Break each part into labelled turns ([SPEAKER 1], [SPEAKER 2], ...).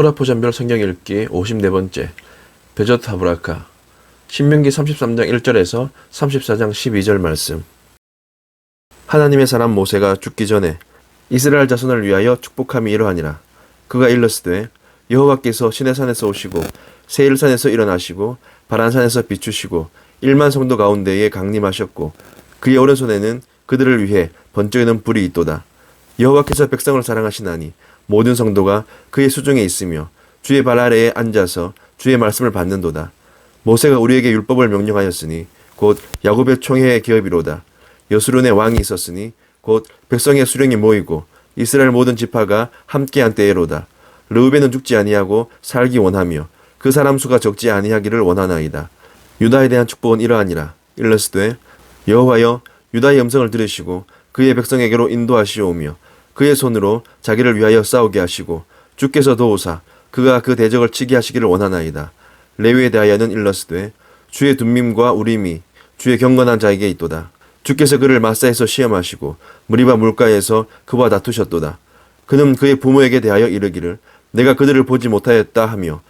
[SPEAKER 1] 토라포전별 성경 읽기 54번째 베저트 하브라카 신명기 33장 1절에서 34장 12절 말씀. 하나님의 사람 모세가 죽기 전에 이스라엘 자손을 위하여 축복함이 이러하니라. 그가 일렀으되 여호와께서 시내산에서 오시고 세일산에서 일어나시고 바란산에서 비추시고 일만 성도 가운데에 강림하셨고 그의 오른손에는 그들을 위해 번쩍이는 불이 있도다. 여호와께서 백성을 사랑하시나니 모든 성도가 그의 수중에 있으며 주의 발 아래에 앉아서 주의 말씀을 받는도다. 모세가 우리에게 율법을 명령하였으니 곧 야곱의 총회의 기업이로다. 여수론의 왕이 있었으니 곧 백성의 수령이 모이고 이스라엘 모든 지파가 함께한 때에로다. 르우벤은 죽지 아니하고 살기 원하며 그 사람 수가 적지 아니하기를 원하나이다. 유다에 대한 축복은 이러하니라. 일러스되 여호와여 유다의 음성을 들으시고 그의 백성에게로 인도하시오며 그의 손으로 자기를 위하여 싸우게 하시고 주께서 도우사 그가 그 대적을 치게 하시기를 원하나이다. 레위에 대하여는 일러스되 주의 둠밈과 우림이 주의 경건한 자에게 있도다. 주께서 그를 마사에서 시험하시고 무리바 물가에서 그와 다투셨도다. 그는 그의 부모에게 대하여 이르기를 내가 그들을 보지 못하였다 하며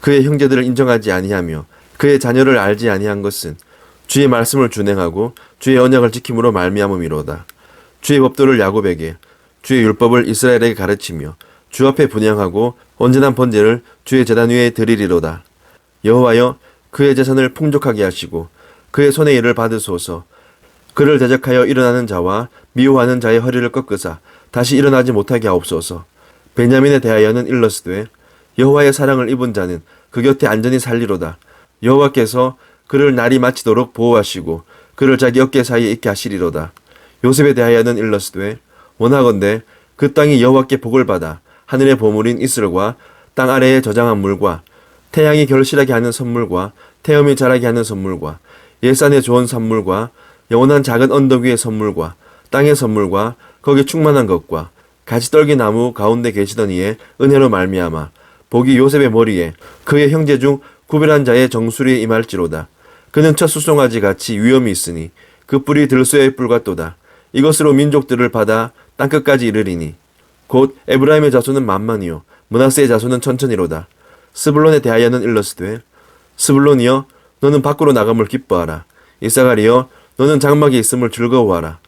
[SPEAKER 1] 그의 형제들을 인정하지 아니하며 그의 자녀를 알지 아니한 것은 주의 말씀을 준행하고 주의 언약을 지킴으로 말미암음이로다. 주의 법도를 야곱에게 주의 율법을 이스라엘에게 가르치며 주 앞에 분양하고 온전한 번제를 주의 재단 위에 드리리로다. 여호와여 그의 재산을 풍족하게 하시고 그의 손의 일을 받으소서. 그를 대적하여 일어나는 자와 미워하는 자의 허리를 꺾으사 다시 일어나지 못하게 하옵소서. 베냐민에 대하여는 일러스되 여호와의 사랑을 입은 자는 그 곁에 안전히 살리로다. 여호와께서 그를 날이 마치도록 보호하시고 그를 자기 어깨 사이에 있게 하시리로다. 요셉에 대하여는 일러스되 원하건대 그 땅이 여호와께 복을 받아 하늘의 보물인 이슬과 땅 아래에 저장한 물과 태양이 결실하게 하는 선물과 태음이 자라게 하는 선물과 예산의 좋은 산물과 영원한 작은 언덕 위의 선물과 땅의 선물과 거기 충만한 것과 같이 떨기 나무 가운데 계시던 이의 은혜로 말미암아 복이 요셉의 머리에 그의 형제 중 구별한 자의 정수리에 임할지로다. 그는 첫 수송아지 같이 위험이 있으니 그 뿔이 들소의 뿔 같도다. 이것으로 민족들을 받아 땅끝까지 이르리니 곧 에브라임의 자손은 만만이요 문하세의 자손은 천천히로다. 스불론에 대하여는 일러스되 스불론이여 너는 밖으로 나감을 기뻐하라. 이사가리여 너는 장막에 있음을 즐거워하라.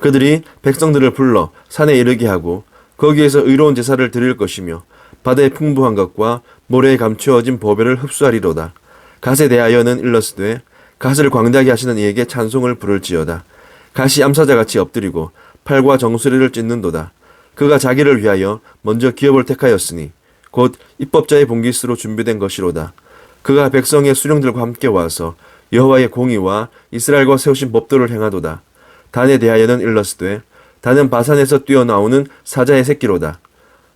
[SPEAKER 1] 그들이 백성들을 불러 산에 이르게 하고 거기에서 의로운 제사를 드릴 것이며 바다의 풍부한 것과 모래에 감추어진 보배를 흡수하리로다. 갓에 대하여는 일러스되 갓을 광대하게 하시는 이에게 찬송을 부를지어다. 갓이 암사자같이 엎드리고 팔과 정수리를 찢는도다. 그가 자기를 위하여 먼저 기업을 택하였으니 곧 입법자의 봉기스로 준비된 것이로다. 그가 백성의 수령들과 함께 와서 여호와의 공의와 이스라엘과 세우신 법도를 행하도다. 단에 대하여는 일러스되 단은 바산에서 뛰어나오는 사자의 새끼로다.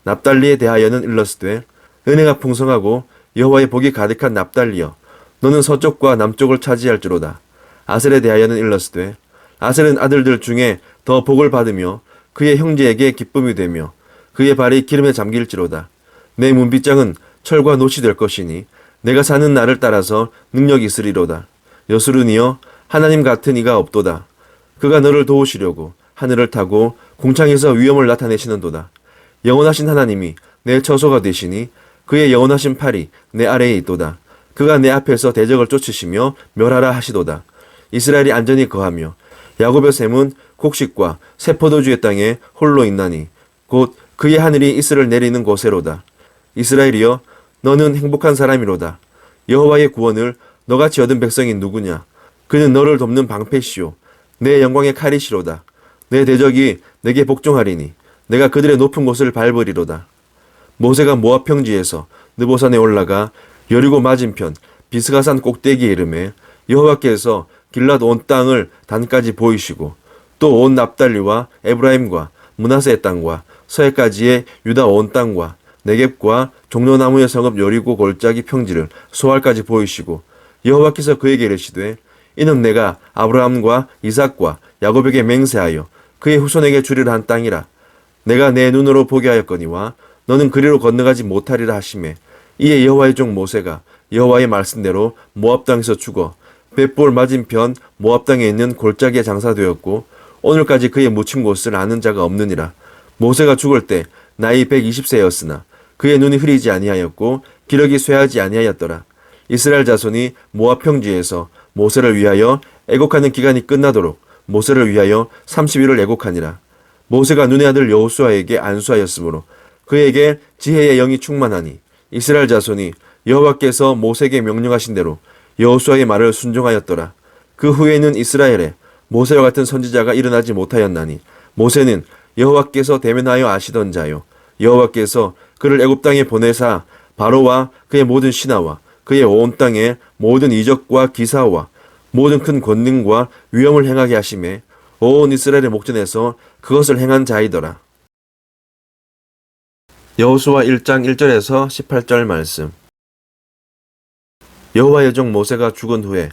[SPEAKER 1] 납달리에 대하여는 일러스되 은혜가 풍성하고 여호와의 복이 가득한 납달리여 너는 서쪽과 남쪽을 차지할지로다. 아셀에 대하여는 일러스되 아셀은 아들들 중에 더 복을 받으며 그의 형제에게 기쁨이 되며 그의 발이 기름에 잠길지로다. 내 문빗장은 철과 노시 될 것이니 내가 사는 날을 따라서 능력이 있으리로다. 여수르니여 하나님 같은 이가 없도다. 그가 너를 도우시려고 하늘을 타고 공창에서 위험을 나타내시는도다. 영원하신 하나님이 내 처소가 되시니 그의 영원하신 팔이 내 아래에 있도다. 그가 내 앞에서 대적을 쫓으시며 멸하라 하시도다. 이스라엘이 안전히 거하며 야곱의 샘은 곡식과 새 포도주의 땅에 홀로 있나니 곧 그의 하늘이 이슬을 내리는 곳에로다. 이스라엘이여 너는 행복한 사람이로다. 여호와의 구원을 너같이 얻은 백성이 누구냐? 그는 너를 돕는 방패시오. 내 영광의 칼이시로다. 내 대적이 내게 복종하리니 내가 그들의 높은 곳을 밟으리로다. 모세가 모압 평지에서 느보산에 올라가 여리고 맞은편 비스가산 꼭대기에 이름에 여호와께서 길랏 온 땅을 단까지 보이시고 또 온 납달리와 에브라임과 문하세의 땅과 서해까지의 유다 온 땅과 네겝과 종려나무의 성읍 여리고 골짜기 평지를 소알까지 보이시고 여호와께서 그에게 이르시되 이는 내가 아브라함과 이삭과 야곱에게 맹세하여 그의 후손에게 주리라 한 땅이라. 내가 내 눈으로 보게 하였거니와 너는 그리로 건너가지 못하리라 하심에 이에 여호와의 종 모세가 여호와의 말씀대로 모압 땅에서 죽어 벳볼 맞은편 모압 땅에 있는 골짜기에 장사되었고 오늘까지 그의 묻힌 곳을 아는 자가 없느니라 모세가 죽을 때 나이 120세였으나 그의 눈이 흐리지 아니하였고 기력이 쇠하지 아니하였더라. 이스라엘 자손이 모압 평지에서 모세를 위하여 애곡하는 기간이 끝나도록 모세를 위하여 30일을 애곡하니라. 모세가 눈의 아들 여호수아에게 안수하였으므로 그에게 지혜의 영이 충만하니 이스라엘 자손이 여호와께서 모세에게 명령하신 대로 여호수아의 말을 순종하였더라. 그 후에는 이스라엘에 모세와 같은 선지자가 일어나지 못하였나니 모세는 여호와께서 대면하여 아시던 자요 여호와께서 그를 애굽 땅에 보내사 바로와 그의 모든 신하와 그의 온 땅의 모든 이적과 기사와 모든 큰 권능과 위엄을 행하게 하심에 온 이스라엘의 목전에서 그것을 행한 자이더라. 여호수아 1장 1절에서 18절 말씀. 여호와의 종 모세가 죽은 후에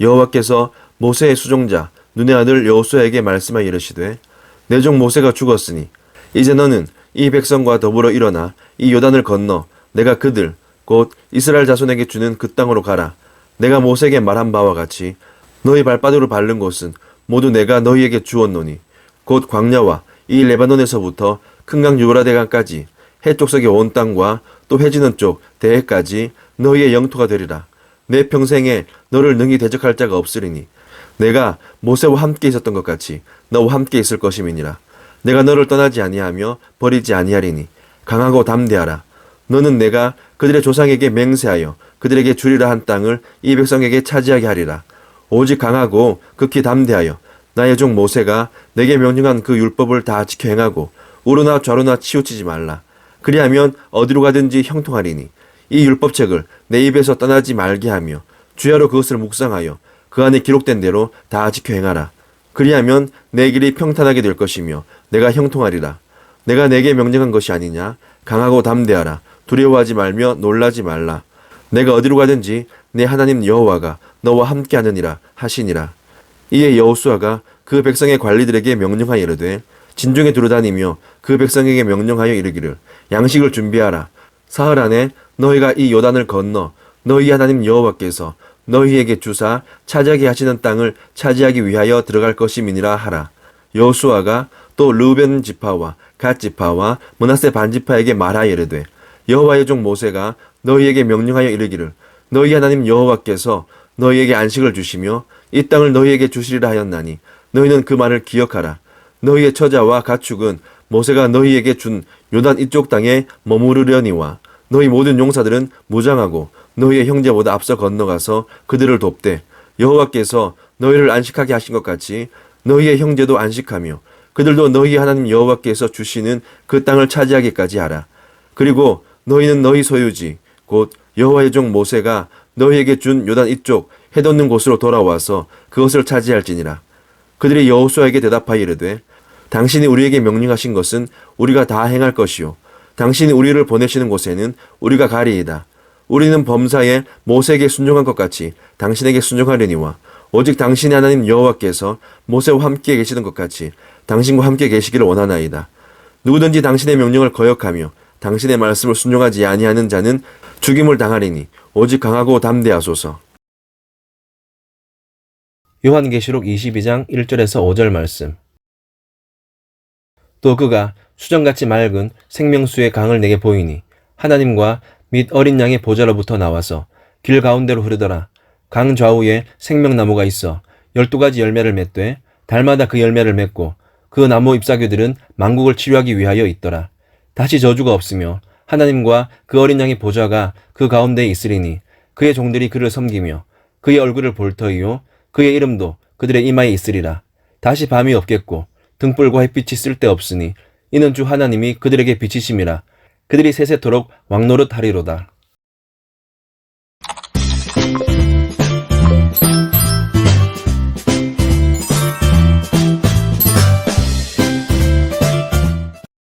[SPEAKER 1] 여호와께서 모세의 수종자 눈의 아들 여호수아에게 말씀하여 이르시되 내 종 모세가 죽었으니 이제 너는 이 백성과 더불어 일어나 이 요단을 건너 내가 그들 곧 이스라엘 자손에게 주는 그 땅으로 가라. 내가 모세에게 말한 바와 같이 너희 발바닥으로 밟는 곳은 모두 내가 너희에게 주었노니 곧 광야와 이 레바논에서부터 큰강 유브라데강까지 해쪽석의 온 땅과 또 해지는 쪽 대해까지 너희의 영토가 되리라 내 평생에 너를 능히 대적할 자가 없으리니 내가 모세와 함께 있었던 것 같이 너와 함께 있을 것임이니라. 내가 너를 떠나지 아니하며 버리지 아니하리니 강하고 담대하라. 너는 내가 그들의 조상에게 맹세하여 그들에게 주리라 한 땅을 이 백성에게 차지하게 하리라. 오직 강하고 극히 담대하여 나의 종 모세가 내게 명령한 그 율법을 다 지켜 행하고 우르나 좌루나 치우치지 말라. 그리하면 어디로 가든지 형통하리니 이 율법책을 내 입에서 떠나지 말게 하며 주야로 그것을 묵상하여 그 안에 기록된 대로 다 지켜 행하라. 그리하면 내 길이 평탄하게 될 것이며 내가 형통하리라. 내가 내게 명령한 것이 아니냐? 강하고 담대하라. 두려워하지 말며 놀라지 말라. 내가 어디로 가든지 내 하나님 여호와가 너와 함께하느니라 하시니라. 이에 여호수아가 그 백성의 관리들에게 명령하여 이르되 진중에 두루다니며 그 백성에게 명령하여 이르기를 양식을 준비하라. 사흘 안에 너희가 이 요단을 건너 너희 하나님 여호와께서 너희에게 주사 차지하게 하시는 땅을 차지하기 위하여 들어갈 것임이니라 하라. 여호수아가 또 르벤 지파와 갓 지파와 문하세 반 지파에게 말하여 이르되 여호와의 종 모세가 너희에게 명령하여 이르기를 너희 하나님 여호와께서 너희에게 안식을 주시며 이 땅을 너희에게 주시리라 하였나니 너희는 그 말을 기억하라. 너희의 처자와 가축은 모세가 너희에게 준 요단 이쪽 땅에 머무르려니와 너희 모든 용사들은 무장하고 너희의 형제보다 앞서 건너가서 그들을 돕되 여호와께서 너희를 안식하게 하신 것 같이 너희의 형제도 안식하며 그들도 너희 하나님 여호와께서 주시는 그 땅을 차지하기까지 하라. 그리고 너희는 너희 소유지 곧 여호와의 종 모세가 너희에게 준 요단 이쪽 해돋는 곳으로 돌아와서 그것을 차지할지니라. 그들이 여호수아에게 대답하여 이르되 당신이 우리에게 명령하신 것은 우리가 다 행할 것이요 당신이 우리를 보내시는 곳에는 우리가 가리이다. 우리는 범사에 모세에게 순종한 것 같이 당신에게 순종하려니와 오직 당신의 하나님 여호와께서 모세와 함께 계시는 것 같이 당신과 함께 계시기를 원하나이다. 누구든지 당신의 명령을 거역하며 당신의 말씀을 순종하지 아니하는 자는 죽임을 당하리니 오직 강하고 담대하소서.
[SPEAKER 2] 요한계시록 22장 1절에서 5절 말씀. 또 그가 수정같이 맑은 생명수의 강을 내게 보이니 하나님과 및 어린 양의 보좌로부터 나와서 길 가운데로 흐르더라. 강 좌우에 생명나무가 있어 열두 가지 열매를 맺되 달마다 그 열매를 맺고 그 나무 잎사귀들은 만국을 치료하기 위하여 있더라. 다시 저주가 없으며 하나님과 그 어린 양의 보좌가 그 가운데에 있으리니 그의 종들이 그를 섬기며 그의 얼굴을 볼 터이요 그의 이름도 그들의 이마에 있으리라. 다시 밤이 없겠고 등불과 햇빛이 쓸데없으니 이는 주 하나님이 그들에게 비치심이라. 그들이 세세토록 왕노릇하리로다.